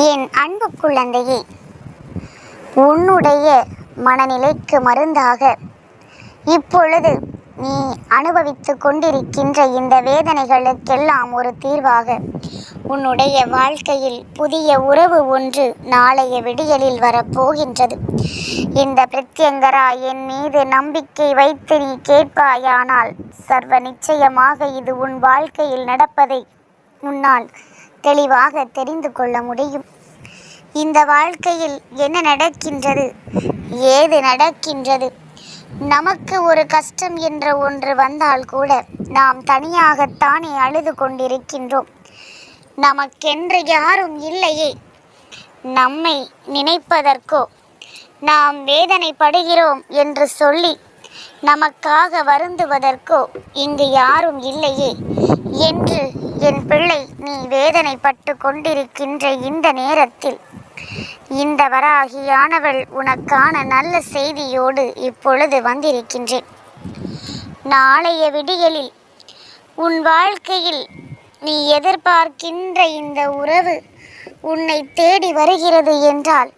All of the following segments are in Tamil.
என் அன்பு குழந்தையே உன்னுடைய மனநிலைக்கு மருந்தாக. இப்பொழுது நீ அனுபவித்துக் கொண்டிருக்கின்ற இந்த வேதனைகளுக்கெல்லாம் ஒரு தீர்வாக. உன்னுடைய வாழ்க்கையில் புதிய உறவு ஒன்று நாளைய விடியலில் வரப்போகின்றது. இந்த பிரத்யங்கரா என் மீது நம்பிக்கை வைத்து நீ கேட்பாயானால் சர்வ நிச்சயமாக இது உன் வாழ்க்கையில் நடப்பதை உன்னால் தெளிவாக தெரிந்து கொள்ள முடியும். இந்த வாழ்க்கையில் என்ன நடக்கின்றது? ஏது நடக்கின்றது? நமக்கு ஒரு கஷ்டம் என்ற ஒன்று வந்தால் கூட நாம் தனியாகத்தானே அழுது கொண்டிருக்கின்றோம். நமக்கென்று யாரும் இல்லையே. நம்மை நினைப்பதற்கோ நாம் வேதனைப்படுகிறோம் என்று சொல்லி நமக்காக வருந்துவதற்கோ இங்கு யாரும் இல்லையே என்று என் பிள்ளை நீ வேதனைப்பட்டு கொண்டிருக்கின்ற இந்த நேரத்தில் இந்த வராகியானவள் உனக்கான நல்ல செய்தியோடு இப்பொழுது வந்திருக்கின்றேன். நாளைய விடியலில் உன் வாழ்க்கையில் நீ எதிர்பார்க்கின்ற இந்த உறவு உன்னை தேடி வருகிறது என்றால்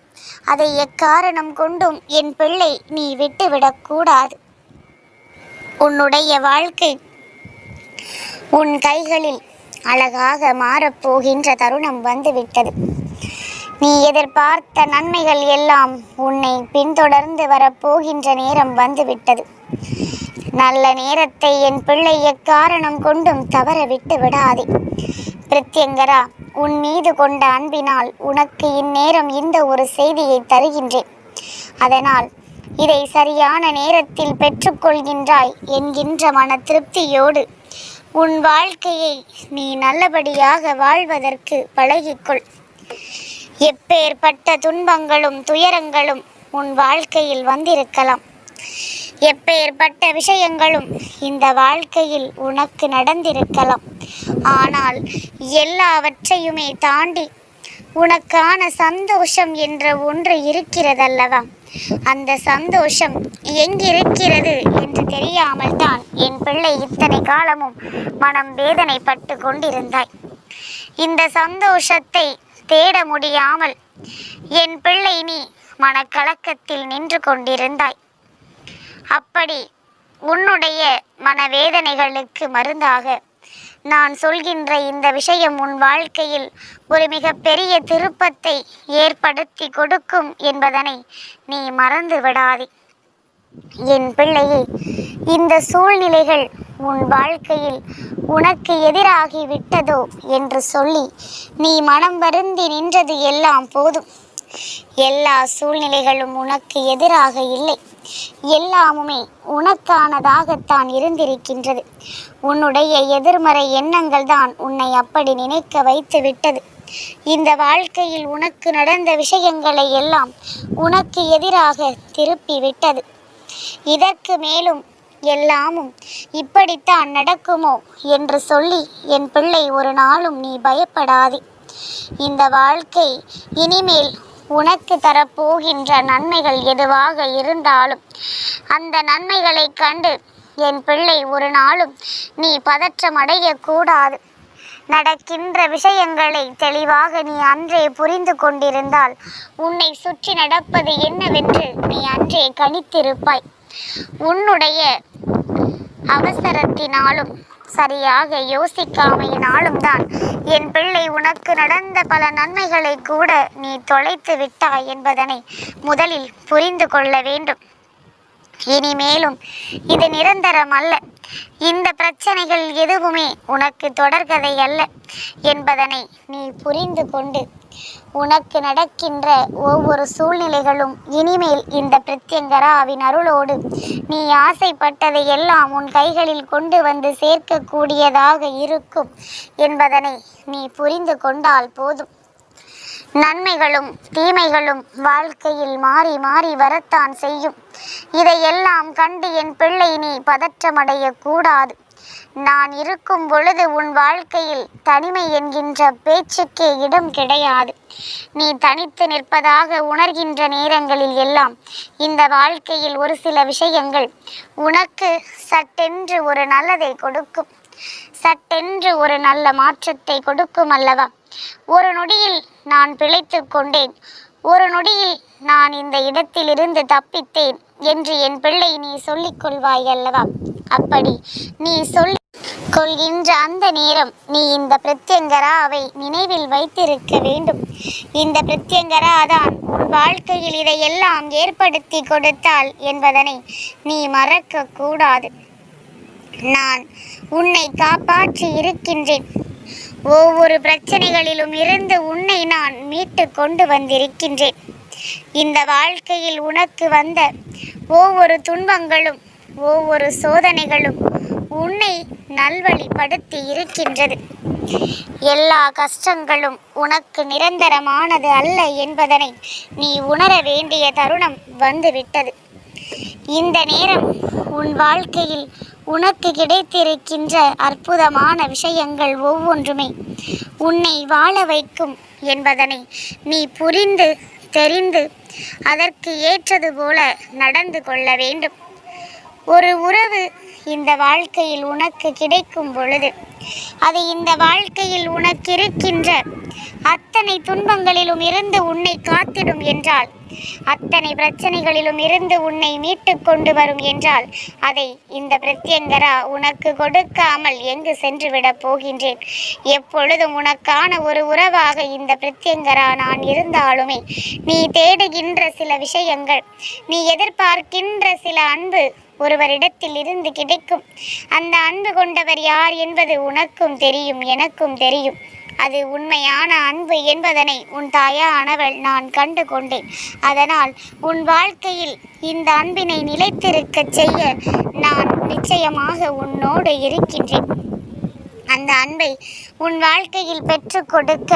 அதை எக்காரணம் கொண்டும் என் பிள்ளை நீ விட்டுவிடக்கூடாது உன்னுடைய வாழ்க்கை உன் கைகளில் அழகாக மாறப்போகின்ற தருணம் வந்துவிட்டது. நீ எதிர்பார்த்த நன்மைகள் எல்லாம் உன்னை பின்தொடர்ந்து வரப்போகின்ற நேரம் வந்துவிட்டது. நல்ல நேரத்தை என் பிள்ளை எக்காரணம் கொண்டும் தவற விட்டு விடாதே. பிரத்யங்கரா உன் மீது கொண்ட அன்பினால் உனக்கு இந்நேரம் இந்த ஒரு செய்தியை தருகின்றேன். அதனால் இதை சரியான நேரத்தில் பெற்றுக்கொள்கின்றாய் என்கின்ற மன திருப்தியோடு. உன் வாழ்க்கையை நீ நல்லபடியாக வாழ்வதற்கு பழகிக்கொள். எப்பேற்பட்ட துன்பங்களும் துயரங்களும் உன் வாழ்க்கையில் வந்திருக்கலாம். எப்பேற்பட்ட விஷயங்களும் இந்த வாழ்க்கையில் உனக்கு நடந்திருக்கலாம். ஆனால் எல்லாவற்றையுமே தாண்டி உனக்கான சந்தோஷம் என்ற ஒன்று இருக்கிறதல்லவா? அந்த சந்தோஷம் எங்கிருக்கிறது என்று தெரியாமல் தான் என் பிள்ளை இத்தனை காலமும் மனம் வேதனைப்பட்டு கொண்டிருந்தாய். இந்த சந்தோஷத்தை தேட முடியாமல் என் பிள்ளை நீ மனக்கலக்கத்தில் நின்று கொண்டிருந்தாய். அப்படி உன்னுடைய மனவேதனைகளுக்கு மருந்தாக நான் சொல்கின்ற இந்த விஷயம் உன் வாழ்க்கையில் ஒரு மிகப்பெரிய திருப்பத்தை ஏற்படுத்தி கொடுக்கும் என்பதனை நீ மறந்து விடாதே. என் பிள்ளையே இந்த சூழ்நிலைகள் உன் வாழ்க்கையில் உனக்கு எதிராகி விட்டதோ என்று சொல்லி நீ மனம் வருந்தி நின்றது எல்லாம் போதும். எல்லா சூழ்நிலைகளும் உனக்கு எதிராக இல்லை. எல்லாமுமே உனக்கானதாகத்தான் இருந்திருக்கின்றது. உன்னுடைய எதிர்மறை எண்ணங்கள் தான் உன்னை அப்படி நினைக்க வைத்து விட்டது. இந்த வாழ்க்கையில் உனக்கு நடந்த விஷயங்களை எல்லாம் உனக்கு எதிராக திருப்பி விட்டது. இதற்கு மேலும் எல்லாமும் இப்படித்தான் நடக்குமோ என்று சொல்லி என் பிள்ளை ஒரு நாளும் நீ பயப்படாதே. இந்த வாழ்க்கை இனிமேல் உனக்கு தரப்போகின்ற நன்மைகள் எதுவாக இருந்தாலும் அந்த நன்மைகளை கண்டு என் பிள்ளை ஒரு நாளும் நீ பதற்றம் அடையக்கூடாது நடக்கின்ற விஷயங்களை தெளிவாக நீ அன்றே புரிந்து கொண்டிருந்தால் உன்னை சுற்றி நடப்பது என்னவென்று நீ அன்றே கணித்திருப்பாய். உன்னுடைய அவசரத்தினாலும் சரியாக யோசிக்காமையினாலும் தான். என் பிள்ளை உனக்கு நடந்த பல நன்மைகளை கூட நீ தொலைத்து விட்டாய் என்பதனை முதலில் புரிந்து கொள்ள வேண்டும். இனிமேலும் இது நிரந்தரம் அல்ல. இந்த பிரச்சனைகள் எதுவுமே உனக்கு தொடர்கதை அல்ல என்பதனை நீ புரிந்து கொண்டு உனக்கு நடக்கின்ற ஒவ்வொரு சூழ்நிலைகளும் இனிமேல் இந்த பிரத்யங்கராவின் அருளோடு. நீ ஆசைப்பட்டதை எல்லாம் உன் கைகளில் கொண்டு வந்து சேர்க்கக்கூடியதாக இருக்கும் என்பதனை நீ புரிந்து கொண்டால் போதும். நன்மைகளும் தீமைகளும் வாழ்க்கையில் மாறி மாறி வரத்தான் செய்யும். இதையெல்லாம் கண்டு என் பிள்ளை நீ பதற்றமடைய கூடாது. நான் இருக்கும் பொழுது உன் வாழ்க்கையில் தனிமை என்கின்ற பேச்சுக்கே இடம் கிடையாது. நீ தனித்து நிற்பதாக உணர்கின்ற நேரங்களில் எல்லாம் இந்த வாழ்க்கையில் ஒரு சில விஷயங்கள் உனக்கு சட்டென்று ஒரு நல்லதை கொடுக்கும். சட்டென்று ஒரு நல்ல மாற்றத்தை கொடுக்கும் அல்லவா? ஒரு நொடியில் நான் பிழைத்து கொண்டேன். ஒரு நொடியில் நான் இந்த இடத்திலிருந்து தப்பித்தேன் என்று என் பிள்ளை நீ சொல்லிக் கொள்வாய் அல்லவா? அப்படி நீ சொல் கொள்கின்ற அந்த நேரம் நீ இந்த பிரத்யங்கராவை நினைவில் வைத்திருக்க வேண்டும். இந்த பிரத்யங்கரா தான் உன் வாழ்க்கையில் இதையெல்லாம் ஏற்படுத்தி கொடுத்தாள் என்பதனை நீ மறக்க கூடாது. நான் உன்னை காப்பாற்றி இருக்கின்றேன். ஒவ்வொரு பிரச்சனைகளிலும் இருந்து உன்னை நான் மீட்டு கொண்டு வந்திருக்கின்றேன். இந்த வாழ்க்கையில் உனக்கு வந்த ஒவ்வொரு துன்பங்களும் ஒவ்வொரு சோதனைகளும் உன்னை நல்வழிப்படுத்தி இருக்கின்றது. எல்லா கஷ்டங்களும் உனக்கு நிரந்தரமானது அல்ல என்பதனை நீ உணர வேண்டிய தருணம் வந்துவிட்டது. இந்த நேரம் உன் வாழ்க்கையில் உனக்கு கிடைத்திருக்கின்ற அற்புதமான விஷயங்கள் ஒவ்வொன்றுமே உன்னை வாழ வைக்கும் என்பதனை நீ புரிந்து தெரிந்து அதற்கு ஏற்றது போல நடந்து கொள்ள வேண்டும். ஒரு உறவு இந்த வாழ்க்கையில் உனக்கு கிடைக்கும் பொழுது. அது இந்த வாழ்க்கையில் உனக்கு இருக்கின்ற அத்தனை துன்பங்களிலும் இருந்து உன்னை காத்திடும் என்றால் அத்தனை பிரச்சனைகளிலும் இருந்து உன்னை மீட்டு கொண்டு வரும் என்றால் அதை இந்த பிரத்யங்கரா உனக்கு கொடுக்காமல் எங்கு சென்று விடப் போகின்றேன்? எப்பொழுதும் உனக்கான ஒரு உறவாக இந்த பிரத்யங்கரா நான் இருந்தாலுமே நீ தேடுகின்ற சில விஷயங்கள் நீ எதிர்பார்க்கின்ற சில அன்பு ஒருவரிடத்தில் இருந்து கிடைக்கும். அந்த அன்பு கொண்டவர் யார் என்பது உனக்கும் தெரியும் எனக்கும் தெரியும். அது உண்மையான அன்பு என்பதனை உன் தாயானவள் நான் கண்டு கொண்டேன். அதனால் உன் வாழ்க்கையில் இந்த அன்பினை நிலைத்திருக்கச் செய்ய நான் நிச்சயமாக உன்னோடு இருக்கின்றேன். அந்த அன்பை உன் வாழ்க்கையில் பெற்று கொடுக்க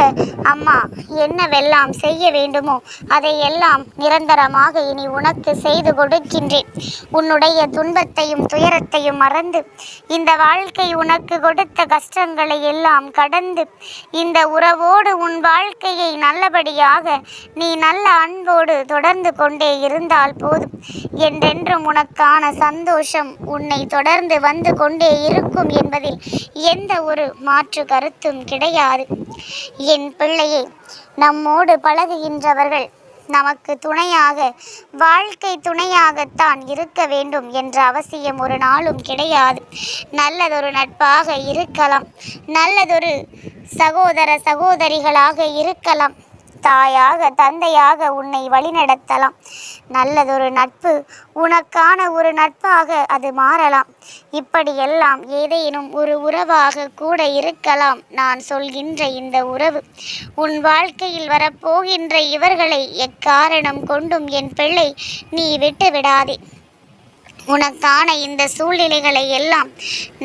அம்மா என்னவெல்லாம் செய்ய வேண்டுமோ அதையெல்லாம் நிரந்தரமாக இனி உனக்கு செய்து கொடுக்கின்றேன். உன்னுடைய துன்பத்தையும் துயரத்தையும் மறந்து இந்த வாழ்க்கை உனக்கு கொடுத்த கஷ்டங்களை எல்லாம் கடந்து இந்த உறவோடு உன் வாழ்க்கையை நல்லபடியாக நீ நல்ல அன்போடு தொடர்ந்து கொண்டே இருந்தால் போதும். என்றென்றும் உனக்கான சந்தோஷம் உன்னை தொடர்ந்து வந்து கொண்டே இருக்கும் என்பதில் எந்த ஒரு மாற்று கருத்தும் கிடையாது. என் பிள்ளையே நம்மோடு பழகுகின்றவர்கள் நமக்கு துணையாக வாழ்க்கை துணையாகத்தான் இருக்க வேண்டும் என்ற அவசியம் ஒரு நாளும் கிடையாது. நல்லதொரு நட்பாக இருக்கலாம். நல்லதொரு சகோதர சகோதரிகளாக இருக்கலாம். தாயாக தந்தையாக உன்னை வழிநடத்தலாம். நல்லதொரு நட்பு உனக்கான ஒரு நட்பாக அது மாறலாம். இப்படியெல்லாம் ஏதேனும் ஒரு உறவாக கூட இருக்கலாம் நான் சொல்கின்ற இந்த உறவு. உன் வாழ்க்கையில் வரப்போகின்ற இவர்களை எக்காரணம் கொண்டும் என் பிள்ளை நீ விட்டு விடாதே உனக்கான இந்த சூழ்நிலைகளை எல்லாம்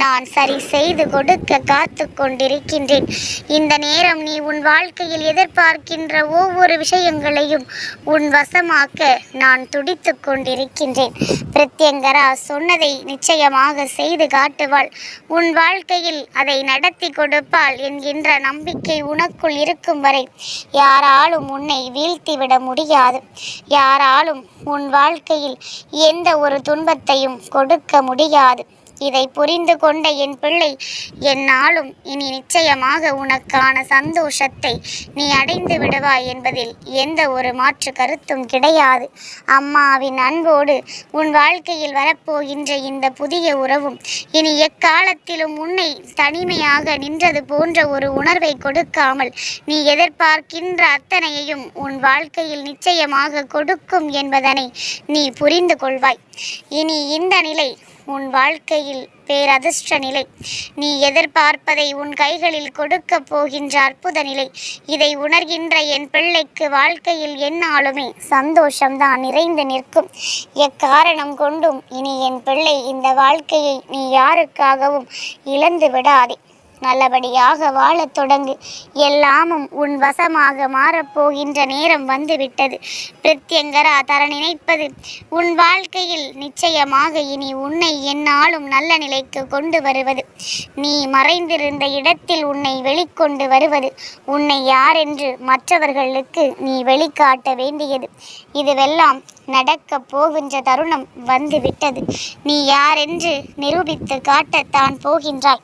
நான் சரி செய்து கொடுக்க காத்து கொண்டிருக்கின்றேன். இந்த நேரம் நீ உன் வாழ்க்கையில் எதிர்பார்க்கின்ற ஒவ்வொரு விஷயங்களையும் உன் வசமாக்க நான் துடித்து கொண்டிருக்கின்றேன். பிரத்யங்கரா சொன்னதை நிச்சயமாக செய்து காட்டுவாள். உன் வாழ்க்கையில் அதை நடத்தி கொடுப்பாள் என்கின்ற நம்பிக்கை உனக்குள் இருக்கும் வரை யாராலும் உன்னை வீழ்த்திவிட முடியாது. யாராலும் உன் வாழ்க்கையில் எந்த ஒரு துன்பத்தை துன்பத்தையும் கொடுக்க முடியாது. இதை புரிந்து கொண்ட என் பிள்ளை என்னாலும் இனி நிச்சயமாக உனக்கான சந்தோஷத்தை நீ அடைந்து விடுவாய் என்பதில் எந்த ஒரு மாற்று கருத்தும் கிடையாது. அம்மாவின் அன்போடு உன் வாழ்க்கையில் வரப்போகின்ற இந்த புதிய உறவும் இனி எக்காலத்திலும் உன்னை தனிமையாக நின்றது போன்ற ஒரு உணர்வை கொடுக்காமல் நீ எதிர்பார்க்கின்ற அத்தனையையும் உன் வாழ்க்கையில் நிச்சயமாக கொடுக்கும் என்பதனை நீ புரிந்து கொள்வாய். இனி இந்த நிலை உன் வாழ்க்கையில் பேரதிர்ஷ்ட நிலை. நீ எதிர்பார்ப்பதை உன் கைகளில் கொடுக்க போகின்ற அற்புத நிலை. இதை உணர்கின்ற என் பிள்ளைக்கு வாழ்க்கையில் என்னாலுமே சந்தோஷம்தான் நிறைந்து நிற்கும். எக்காரணம் கொண்டும் இனி என் பிள்ளை இந்த வாழ்க்கையை நீ யாருக்காகவும் இழந்து விடாதே. நல்லபடியாக வாழத் தொடங்கு. எல்லாமும் உன் வசமாக மாறப்போகின்ற நேரம் வந்துவிட்டது. பிரத்யங்கரா தர நினைப்பது உன் வாழ்க்கையில் நிச்சயமாக இனி உன்னை என்னாலும் நல்ல நிலைக்கு கொண்டு வருவது. நீ மறைந்திருந்த இடத்தில் உன்னை வெளிக்கொண்டு வருவது. உன்னை யாரென்று மற்றவர்களுக்கு நீ வெளிக்காட்ட வேண்டியது. இதுவெல்லாம் நடக்கப் போகின்ற தருணம் வந்துவிட்டது. நீ யாரென்று நிரூபித்து காட்டத்தான் போகின்றாய்.